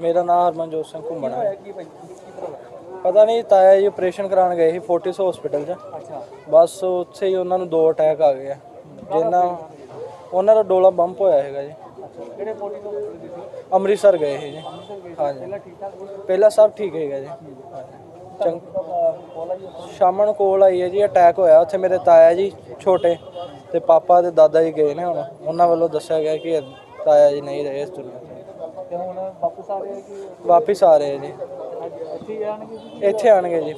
ਮੇਰਾ ਨਾਮ ਹਰਮਨਜੋਤ ਸਿੰਘ ਘੁੰਮਣਾ ਹੈ ਕੀ ਭਾਈ ਕੀ ਤਰ੍ਹਾਂ ਹੋਇਆ? ਪਤਾ ਨਹੀਂ ਤਾਇਆ ਜੀ ਆਪਰੇਸ਼ਨ ਕਰਾਉਣ ਗਏ ਸੀ ਫੋਰਟਿਸ ਹਸਪੀਟਲ 'ਚ। ਅੱਛਾ। ਬਸ ਉੱਥੇ ਹੀ ਉਹਨਾਂ ਨੂੰ ਦੋ ਅਟੈਕ ਆ ਗਏ ਆ। ਜਿੰਨਾ ਉਹਨਾਂ ਦਾ ਡੋਲਾ ਬੰਪ ਹੋਇਆ ਹੈਗਾ ਜੀ। ਅੱਛਾ ਕਿਹੜੇ ਪੋਲੀ ਤੋਂ? ਗਏ ਸੀ ਅੰਮ੍ਰਿਤਸਰ ਗਏ ਸੀ ਜੀ। ਅੰਮ੍ਰਿਤਸਰ ਗਏ ਸੀ ਹਾਂਜੀ। ਪਹਿਲਾਂ ਠੀਕ ਠਾਕ ਸੀ? ਪਹਿਲਾਂ ਸਭ ਠੀਕ ਹੈਗਾ ਜੀ। ਚੰਗ ਕੋਲਾ ਜੀ ਉੱਥੋਂ ਸ਼ਾਮਾਂ ਨੂੰ ਕੋਲ ਆਈ ਹੈ ਜੀ ਅਟੈਕ ਹੋਇਆ। ਉੱਥੇ ਮੇਰੇ ਤਾਇਆ ਜੀ ਛੋਟੇ ਤੇ ਪਾਪਾ ਤੇ ਦਾਦਾ ਜੀ ਗਏ ਨੇ ਹੁਣ। ਉਹਨਾਂ ਵੱਲੋਂ ਦੱਸਿਆ ਗਿਆ ਕਿ ਤਾਇਆ ਜੀ ਨਹੀਂ ਰਹੇ ਇਸ ਦੁਨੀਆ ਤੇ। ਤੇ ਹੁਣ ਵਾਪਸ ਆ ਰਹੇ ਆ ਕਿ ਵਾਪਿਸ ਆ ਰਹੇ ਜੀ। ਇੱਥੇ ਆਣਗੇ ਜੀ? ਇੱਥੇ ਆਣਗੇ ਜੀ।